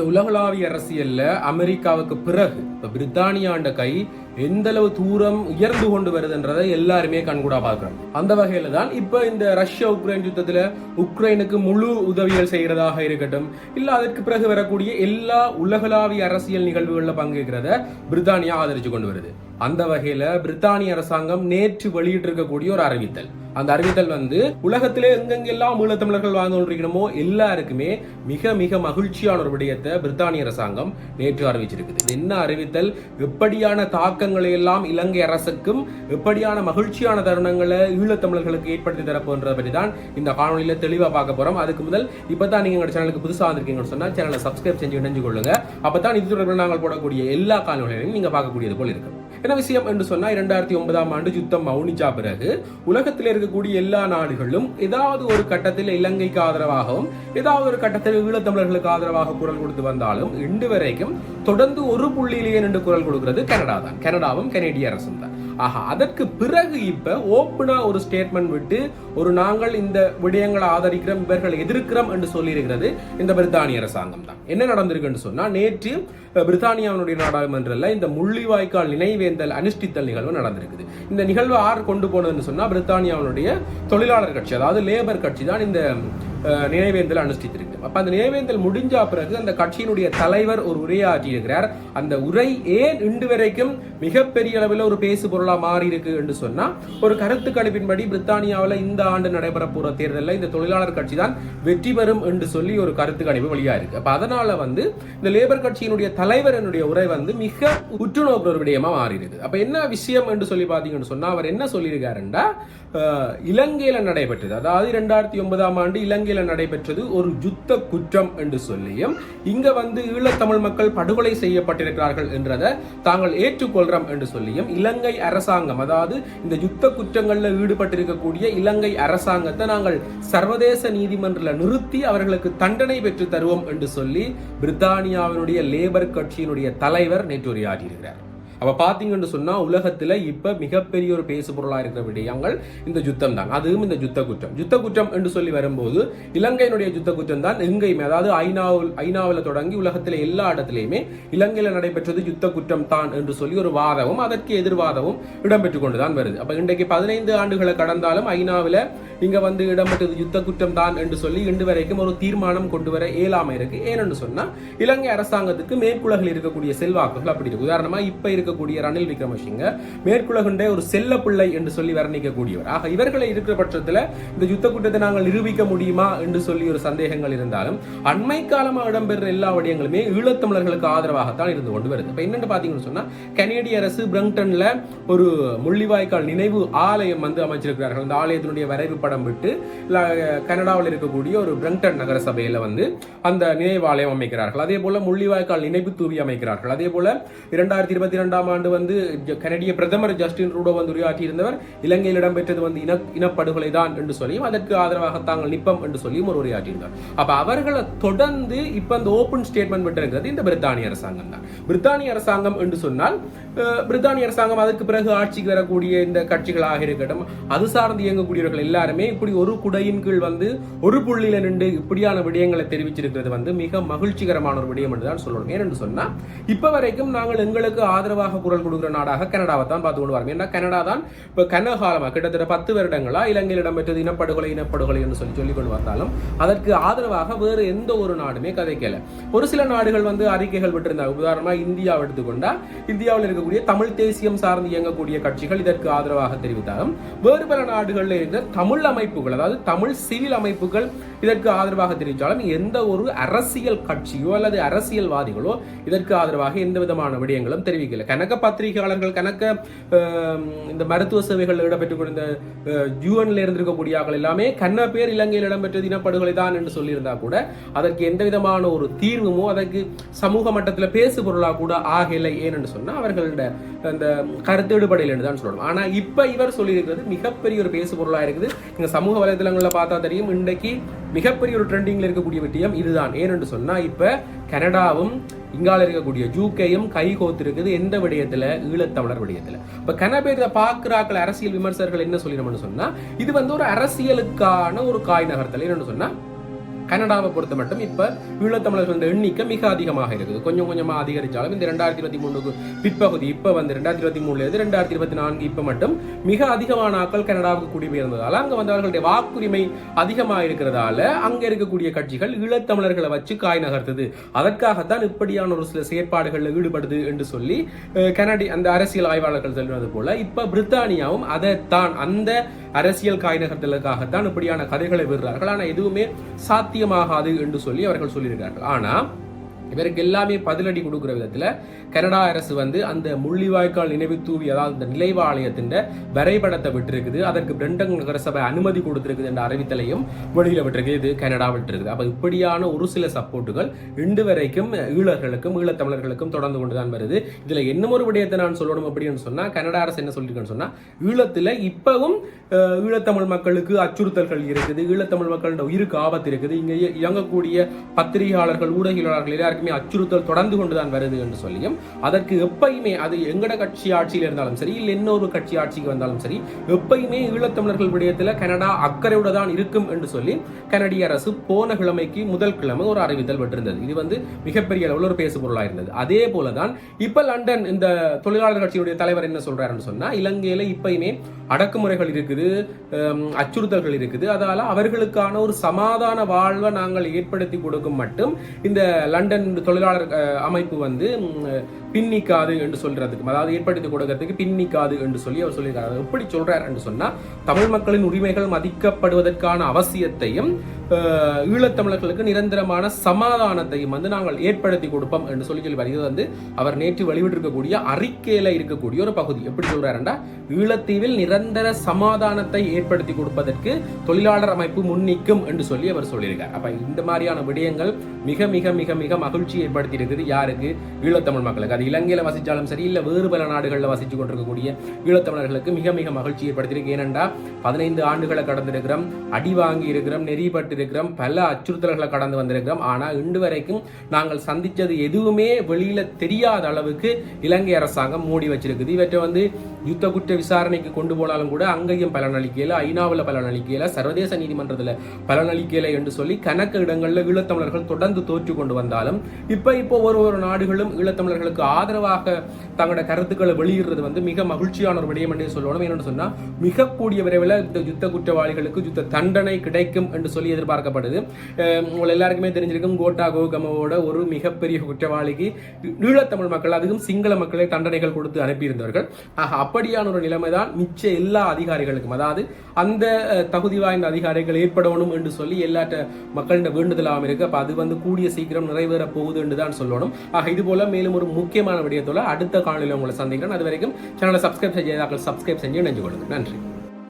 இந்த உலகளாவிய அரசியல்ல அமெரிக்காவுக்கு பிறகு இப்ப பிரித்தானியாண்ட கை எந்த அளவு தூரம் உயர்ந்து கொண்டு வருதுன்றதை எல்லாருமே கண்கூடா பார்க்கிறோம் அந்த வகையில தான் இப்ப இந்த ரஷ்யா உக்ரைன் யுத்தத்துல உக்ரைனுக்கு முழு உதவிகள் செய்யறதாக இருக்கட்டும் இல்ல அதற்கு பிறகு வரக்கூடிய எல்லா உலகளாவிய அரசியல் நிகழ்வுகள்ல பங்கேற்கிறத பிரித்தானியா ஆதரிச்சு கொண்டு வருது. அந்த வகையில பிரித்தானிய அரசாங்கம் நேற்று வெளியிட்டிருக்கக்கூடிய ஒரு அறிவித்தல். அந்த அறிவித்தல் வந்து உலகத்திலே எங்கெங்கெல்லாம் ஈழத்தமிழர்கள் வாழ்ந்து கொண்டிருக்கணுமோ எல்லாருக்குமே மிக மிக மகிழ்ச்சியான ஒரு விடயத்தை பிரித்தானிய அரசாங்கம் நேற்று அறிவிச்சிருக்குது. என்ன அறிவித்தல்? எப்படியான தாக்கங்களை எல்லாம் இலங்கை அரசுக்கும் எப்படியான மகிழ்ச்சியான தருணங்களை ஈழத்தமிழர்களுக்கு ஏற்படுத்தி தரப்போன்றதை பற்றி தான் இந்த காணொலியில தெளிவா பார்க்க போறோம். அதுக்கு முதல் இப்பதான் நீங்க எங்க சேனலுக்கு புதுசா வந்திருக்கீங்கன்னு சொன்னா சேனலை சப்ஸ்கிரைப் செஞ்சு இணைஞ்சு கொள்ளுங்க. அப்பதான் இது தொடர்பில் நாங்கள் போடக்கூடிய எல்லா காணொலிகளையும் நீங்க பார்க்கக்கூடியது போல இருக்கும் என்ன விஷயம் என்று சொன்னால் இரண்டாயிரத்தி ஒன்பதாம் ஆண்டு யுத்தம் மௌனிச்சா பிறகு உலகத்தில் இருக்கக்கூடிய எல்லா நாடுகளும் ஏதாவது ஒரு கட்டத்தில் இலங்கைக்கு ஆதரவாகவும் ஏதாவது ஒரு கட்டத்தில் ஈழத்தமிழர்களுக்கு ஆதரவாக குரல் கொடுத்து வந்தாலும் இன்று வரைக்கும் தொடர்ந்து ஒரு புள்ளியிலேயே நின்று குரல் கொடுக்கிறது கனடா தான் கனடாவும் கனேடிய அரசும் தான் ஆஹா அதற்கு பிறகு இப்ப ஓப்பனா ஒரு ஸ்டேட்மெண்ட் விட்டு ஒரு நாங்கள் இந்த விடயங்களை ஆதரிக்கிறோம் இவர்கள் எதிர்க்கிறோம் என்று சொல்லியிருக்கிறது இந்த பிரித்தானிய அரசாங்கம் தான். என்ன நடந்திருக்குன்னு சொன்னா நேற்று பிரித்தானியாவினுடைய நாடாளுமன்றத்தில் இந்த முள்ளிவாய்க்கால் நினைவேந்தல் அனுஷ்டித்தல் நிகழ்வு நடந்திருக்குது. இந்த நிகழ்வு ஆறு கொண்டு போனதுன்னு சொன்னா பிரித்தானியாவினுடைய தொழிலாளர் கட்சி அதாவது லேபர் கட்சி தான் இந்த நினைவேந்தல் அனுஷ்டித்திருக்கு அப்ப அந்த நினைவேந்தல் முடிஞ்ச பிறகு அந்த கட்சியினுடைய தலைவர் ஒரு உரையாற்றி இருக்கிறார் அந்த உரை ஏன் இன்று வரைக்கும் மிகப்பெரிய அளவில் ஒரு பேசு பொருளா மாறி இருக்கு என்று சொன்னா ஒரு கருத்து கணிப்பின்படி பிரித்தானியாவில் இந்த ஆண்டு நடைபெற போற தேர்தலில் இந்த தொழிலாளர் கட்சி தான் வெற்றி பெறும் என்று சொல்லி ஒரு கருத்து கணிப்பு வெளியா இருக்கு. அப்ப அதனால வந்து இந்த லேபர் கட்சியினுடைய தலைவர் என்னுடைய உரை வந்து மிக உற்றுநோக்கு ஒரு விடயமா மாறி இருக்குது அப்ப என்ன விஷயம் என்று சொல்லி பாத்தீங்கன்னு சொன்னா அவர் என்ன சொல்லியிருக்காருண்டா அஹ், இலங்கையில நடைபெற்றது. அதாவது இரண்டாயிரத்தி ஒன்பதாம் ஆண்டு இலங்கை இலங்கையில் நடைபெற்றது ஒரு யுத்த குற்றம் என்று சொல்லியும் இங்க வந்து ஈழத்தமிழ் மக்கள் படுகொலை செய்யப்பட்டிருக்கிறார்கள் என்றதை தாங்கள் ஏற்றுக்கொள்றோம் என்று சொல்லியும் இலங்கை அரசாங்கம் அதாவது இந்த யுத்த குற்றங்களில் ஈடுபட்டிருக்கக்கூடிய இலங்கை அரசாங்கத்தை நாங்கள் சர்வதேச நீதிமன்றத்தில் நிறுத்தி அவர்களுக்கு தண்டனை பெற்று தருவோம் என்று சொல்லி பிரித்தானியாவினுடைய லேபர் கட்சியினுடைய தலைவர் நேற்று உரையாற்றியிருக்கிறார் அப்ப பார்த்தீங்கன்னு சொன்னா உலகத்துல இப்ப மிகப்பெரிய ஒரு பேசு பொருளா இருக்கிற விடயங்கள் இந்த யுத்தம் தான். அதுவும் இந்த யுத்த குற்றம். யுத்த குற்றம் என்று சொல்லி வரும்போது இலங்கையினுடைய யுத்த குற்றம் தான் எங்கேயுமே அதாவது ஐநாவில் ஐநாவில் தொடங்கி உலகத்துல எல்லா இடத்துலையுமே இலங்கையில் நடைபெற்றது யுத்த குற்றம் தான் என்று சொல்லி ஒரு வாதமும் அதற்கு எதிர்வாதமும் இடம்பெற்றுக் கொண்டுதான் வருது. அப்போ இன்றைக்கு பதினைந்து ஆண்டுகளை கடந்தாலும் ஐநாவில் இங்க வந்து இடம்பெற்றது யுத்த குற்றம் தான் என்று சொல்லி இன்று வரைக்கும் ஒரு தீர்மானம் கொண்டு வர இயலாமல் இருக்கு. ஏனென்று சொன்னா இலங்கை அரசாங்கத்துக்கு மேற்குலகில் இருக்கக்கூடிய செல்வாக்குகள் அப்படி இருக்கு. உதாரணமா இப்ப இருக்கக்கூடிய ரணில் விக்ரமசிங்க மேற்குலகுண்டே ஒரு செல்ல பிள்ளை என்று சொல்லி வர்ணிக்கக்கூடியவர். ஆக இவர்களை இருக்கிற பட்சத்தில் இந்த யுத்த குற்றத்தை நாங்கள் நிரூபிக்க முடியுமா என்று சொல்லி ஒரு சந்தேகங்கள் இருந்தாலும் அண்மை காலமாக இடம்பெறுற எல்லா விடயங்களுமே ஈழத்தமிழர்களுக்கு ஆதரவாகத்தான் இருந்து கொண்டு வருது. இப்போ என்னென்னு பார்த்தீங்கன்னு சொன்னால் கனேடிய அரசு பிரங்டனில் ஒரு முள்ளிவாய்க்கால் நினைவு ஆலயம் வந்து அமைச்சிருக்கிறார்கள். அந்த ஆலயத்தினுடைய வரைவு படம் விட்டு கனடாவில் இருக்கக்கூடிய ஒரு பிரங்டன் நகர சபையில் வந்து அந்த நினைவாலயம் அமைக்கிறார்கள். அதே போல முள்ளிவாய்க்கால் நினைவு தூவி அமைக்கிறார்கள். அதே போல இரண்டாயிரத்தி இருபத்தி ரெண்டாம் இரண்டாம் ஆண்டு வந்து கனடிய பிரதமர் ஜஸ்டின் ரூடோ வந்து உரையாற்றியிருந்தவர் இலங்கையில் இடம்பெற்றது வந்து இன இனப்படுகொலை தான் என்று சொல்லியும் அதற்கு ஆதரவாக தாங்கள் நிப்பம் என்று சொல்லியும் ஒரு உரையாற்றியிருந்தார். அப்ப அவர்களை தொடர்ந்து இப்ப அந்த ஓபன் ஸ்டேட்மெண்ட் விட்டிருக்கிறது இந்த பிரித்தானிய அரசாங்கம் தான். பிரித்தானிய அரசாங்கம் என்று சொன்னால் பிரித்தானிய அரசாங்கம் அதற்கு பிறகு ஆட்சிக்கு வரக்கூடிய இந்த கட்சிகளாக இருக்கட்டும் அது சார்ந்து இயங்கக்கூடியவர்கள் எல்லாருமே இப்படி ஒரு குடையின் கீழ் வந்து ஒரு புள்ளியில நின்று இப்படியான விடயங்களை தெரிவிச்சிருக்கிறது வந்து மிக மகிழ்ச்சிகரமான ஒரு விடயம் என்று தான் சொல்லணும். ஏனென்று சொன்னா இப்ப வரைக்கும் நாங்கள் எங்களுக்கு ஆதரவாக குரல் கொடுக்கிற நாடாக கனடாவை தான் பார்த்து கொண்டு வரோம் ஏன்னா கனடா தான் இப்ப கனகாலமா கிட்டத்தட்ட பத்து வருடங்களா இலங்கையில் இடம்பெற்றது இனப்படுகொலை இனப்படுகொலை என்று சொல்லி சொல்லிக் கொண்டு வந்தாலும் அதற்கு ஆதரவாக வேறு எந்த ஒரு நாடுமே கதைக்கல ஒரு சில நாடுகள் வந்து அறிக்கைகள் விட்டிருந்தாங்க. உதாரணமா இந்தியாவை எடுத்துக்கொண்டா இந்தியாவில் இருக்கக்கூடிய தமிழ் தேசியம் சார்ந்து இயங்கக்கூடிய கட்சிகள் இதற்கு ஆதரவாக தெரிவித்தாலும் வேறு பல நாடுகளில் இருந்த தமிழ் அமைப்புகள் அதாவது தமிழ் சிவில் அமைப்புகள் இதற்கு ஆதரவாக தெரிவித்தாலும் எந்த ஒரு அரசியல் கட்சியோ அல்லது அரசியல்வாதிகளோ இதற்கு ஆதரவாக எந்த விதமான விடயங்களும் தெரிவிக்கல. கணக்க பத்திரிகையாளர்கள் கணக்க இந்த மருத்துவ சேவைகள் இடம்பெற்றுக் கொண்ட யூஎன்ல இருந்திருக்கக்கூடிய ஆக்கள் எல்லாமே கண்ண பேர் இலங்கையில் இடம்பெற்ற இனப்படுகொலை தான் என்று சொல்லியிருந்தா கூட அதற்கு எந்த விதமான ஒரு தீர்வுமோ அதற்கு சமூக மட்டத்தில் பேசு பொருளாக கூட ஆகலை. ஏன்னு சொன்னால் அவர்களோட அந்த கருத்து ஈடுபடையில் என்று தான் சொல்லணும். ஆனால் இப்போ இவர் சொல்லியிருக்கிறது மிகப்பெரிய ஒரு பேசு பொருளாக இருக்குது. இந்த சமூக வலைதளங்களில் பார்த்தா தெரியும் இன்றைக்கு மிகப்பெரிய ஒரு ட்ரெண்டிங்கில் இருக்கக்கூடிய விட்டியம் இதுதான். ஏனென்று சொன்னால் இப்போ கனடாவும் இங்கால இருக்கக்கூடிய ஜூகேயும் கை கோத்திருக்குது எந்த விடயத்துல? ஈழத்தமிழர் விடயத்துல. இப்ப கனபேர் இதை அரசியல் விமர்சகர்கள் என்ன சொல்லிடணும்னு சொன்னா இது வந்து ஒரு அரசியலுக்கான ஒரு காய் நகர்த்தல். என்னன்னு சொன்னா கனடாவை பொறுத்த மட்டும் இப்போ ஈழத்தமிழர்கள் எண்ணிக்கை மிக அதிகமாக இருக்குது. கொஞ்சம் கொஞ்சமாக அதிகரிச்சாலும் இந்த ரெண்டாயிரத்தி இருபத்தி மூணுக்கு பிற்பகுதி இப்போ வந்து ரெண்டாயிரத்தி இருபத்தி மூணுல இருந்து ரெண்டாயிரத்தி இருபத்தி நான்கு இப்போ மட்டும் மிக அதிகமான ஆட்கள் கனடாவுக்கு குடிபெயர்ந்ததால் அங்க வந்து அவர்களுடைய வாக்குரிமை அதிகமாக இருக்கிறதால அங்கே இருக்கக்கூடிய கட்சிகள் ஈழத்தமிழர்களை வச்சு காய் நகர்த்தது. அதற்காகத்தான் இப்படியான ஒரு சில செயற்பாடுகளில் ஈடுபடுது என்று சொல்லி கனடி அந்த அரசியல் ஆய்வாளர்கள் சொல்வது போல இப்ப பிரித்தானியாவும் அதைத்தான் அந்த அரசியல் காய் நகர்த்தலுக்காகத்தான் இப்படியான கதைகளை விடுறார்கள். ஆனால் எதுவுமே சாத்தியமாகாது என்று சொல்லி அவர்கள் சொல்லியிருக்கிறார்கள். ஆனால் இவருக்கு எல்லாமே பதிலடி கொடுக்குற விதத்தில் கனடா அரசு வந்து அந்த முள்ளிவாய்க்கால் நினைவு தூவி அதாவது இந்த நிலைவாலயத்தின் வரைபடத்தை விட்டுருக்குது. அதற்கு பிரண்டன் நகரசபை அனுமதி கொடுத்துருக்குது என்ற அறிவித்தலையும் வெளியில் விட்டுருக்கு. இது கனடா விட்டுருக்குது. அப்போ இப்படியான ஒரு சில சப்போர்ட்டுகள் இன்று வரைக்கும் ஈழர்களுக்கும் ஈழத்தமிழர்களுக்கும் தொடர்ந்து கொண்டு தான் வருது. இதில் என்ன ஒரு விடயத்தை நான் சொல்லணும் அப்படின்னு சொன்னால் கனடா அரசு என்ன சொல்லியிருக்கேன்னு சொன்னால் ஈழத்தில் இப்பவும் ஈழத்தமிழ் மக்களுக்கு அச்சுறுத்தல்கள் இருக்குது. ஈழத்தமிழ் மக்களோட உயிருக்கு ஆபத்து இருக்குது. இங்கே இயங்கக்கூடிய பத்திரிகையாளர்கள் ஊடகவியலாளர்கள் எல்லாருக்கும் அச்சுறுத்தல் தொடர்ந்து கொண்டுதான் வருது என்று சொல்லியும் அதற்கு எப்பயுமே அது எங்கட கட்சி ஆட்சியில் இருந்தாலும் சரி இல்லை இன்னொரு கட்சி ஆட்சிக்கு வந்தாலும் சரி எப்பயுமே ஈழத்தமிழர்கள் விடயத்தில் கனடா அக்கறையோட தான் இருக்கும் என்று சொல்லி கனடிய அரசு போன கிழமைக்கு முதல் கிழமை ஒரு அறிவித்தல் விட்டிருந்தது. இது வந்து மிகப்பெரிய அளவில் ஒரு பேசு பொருளாக இருந்தது. அதே போலதான் இப்ப லண்டன் இந்த தொழிலாளர் கட்சியுடைய தலைவர் என்ன சொல்றாருன்னு சொன்னா இலங்கையில இப்பயுமே அடக்குமுறைகள் இருக்குது அச்சுறுத்தல்கள் இருக்குது. அதால அவர்களுக்கான ஒரு சமாதான வாழ்வை நாங்கள் ஏற்படுத்தி கொடுக்கும் மட்டும் இந்த லண்டன் தொழிலாளர் அமைப்பு வந்து பின்னிக்காது என்று சொல்றதுக்கு அதாவது ஏற்படுத்தி கொடுக்கறதுக்கு பின்னிக்காது என்று சொல்லி அவர் சொல்லியிருக்காரு. எப்படி சொல்றார் என்று சொன்னா தமிழ் மக்களின் உரிமைகள் மதிக்கப்படுவதற்கான அவசியத்தையும் ஈழத்தமிழர்களுக்கு நிரந்தரமான சமாதானத்தையும் வந்து நாங்கள் ஏற்படுத்தி கொடுப்போம் என்று சொல்லி சொல்லி வருகிறது வந்து அவர் நேற்று வெளியிட்டிருக்கக்கூடிய அறிக்கையில் இருக்கக்கூடிய ஒரு பகுதி. எப்படி சொல்றாருன்னா ஈழத்தீவில் நிரந்தர சமாதானத்தை ஏற்படுத்தி கொடுப்பதற்கு தொழிலாளர் அமைப்பு முன்னிக்கும் என்று சொல்லி அவர் சொல்லியிருக்கார். அப்ப இந்த மாதிரியான விடயங்கள் மிக மிக மிக மிக மகிழ்ச்சி ஏற்படுத்தி இருக்குது யாருக்கு ஈழத்தமிழ் மக்களுக்கு. அது இலங்கையில் வசித்தாலும் சரி இல்லை வேறு பல நாடுகளில் வசித்து கொண்டிருக்கக்கூடிய ஈழத்தமிழர்களுக்கு மிக மிக மகிழ்ச்சி ஏற்படுத்தியிருக்கு. ஏனென்றா பதினைந்து ஆண்டுகளை கடந்திருக்கிறோம் அடி வாங்கி இருக்கிறோம் நெறிப்பட்டு இருக்கிறோம் பல அச்சுறுத்தல்களை கடந்து வந்திருக்கிறோம். ஆனால் இன்று வரைக்கும் நாங்கள் சந்திச்சது எதுவுமே வெளியில தெரியாத அளவுக்கு இலங்கை அரசாங்கம் மூடி வச்சிருக்குது. இவற்றை வந்து யுத்த குற்ற விசாரணைக்கு கொண்டு போனாலும் கூட அங்கேயும் பலனளிக்கையில் ஐநாவில் பலனளிக்கையில் சர்வதேச நீதிமன்றத்தில் பலனளிக்கையில் என்று சொல்லி கணக்கு இடங்களில் ஈழத்தமிழர்கள் தொடர்ந்து தோற்று கொண்டு வந்தாலும் இப்போ இப்போ ஒரு ஒரு நாடுகளும் ஈழத்தமிழர்களுக்கு ஆதரவாக தங்களோட கருத்துக்களை வெளியிடுறது வந்து மிக மகிழ்ச்சியான ஒரு விடயம் என்று சொல்லணும். என்னென்னு சொன்னால் மிக கூடிய விரைவில் இந்த யுத்த குற்றவாளிகளுக்கு யுத்த தண்டனை கிடைக்கும் என்று சொல்லி எதிர்பார்க்கப்படுது. உங்கள் எல்லாருக்குமே தெரிஞ்சிருக்கும் கோட்டா கோகமோட ஒரு மிகப்பெரிய குற்றவாளிக்கு ஈழத்தமிழ் மக்கள் அதுவும் சிங்கள மக்களை தண்டனைகள் கொடுத்து அனுப்பியிருந்தவர்கள். ஆக அப்படியான ஒரு நிலைமை தான் மிச்ச எல்லா அதிகாரிகளுக்கும். அதாவது அந்த தகுதி வாய்ந்த அதிகாரிகள் ஏற்படணும் என்று சொல்லி எல்லா மக்களிட வேண்டுதலாகவும் இருக்கு. அப்போ அது வந்து கூடிய சீக்கிரம் நிறைவேற போகுது என்று தான் சொல்லணும். ஆக இது போல மேலும் ஒரு முக்கியமான விடயத்தோட அடுத்த காணொலியில் உங்களை சந்திக்கிறேன். அது வரைக்கும் சேனலை சப்ஸ்கிரைப் செய்யாதாக்கள் சப்ஸ்கிரைப் செஞ்சு நினைஞ்சு கொள்ளுங்க. நன்றி.